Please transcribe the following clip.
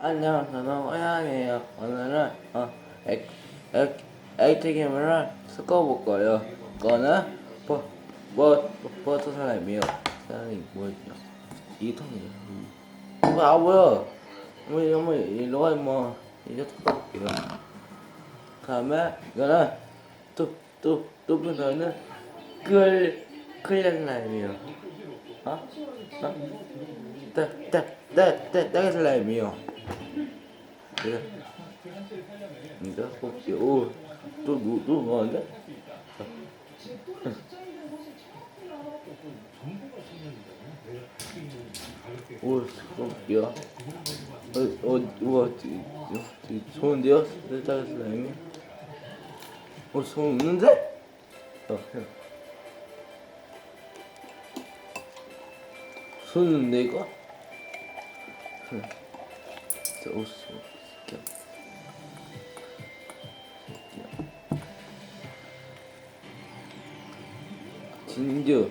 안녕, 저는 호양이에요. 오늘은 어, 액, 액, 액티게임을 섞어볼 거예요. 이거는 버, 버, 버터 사람이에요. 사람이 뭐였죠? 이통이에요. 이거 아 뭐야? 뭐 이거 뭐 이거 뭐 이제 섞어볼게요. 그다음에 이거는 또 또 또분서는 끌 끌린 라임이에요. 어? 어? 따 따 따 따 따가 슬라임이요. 그래. 이거 혹시 오또 누 또 뭐한데? 오 잠깐만요. 어, 어, 우와, 좋은데요? 따가 슬라임이? 어, 손 없는데? 어, 해. 손인데 이거? 응. 옷, 새끼야. 새끼야. 진주,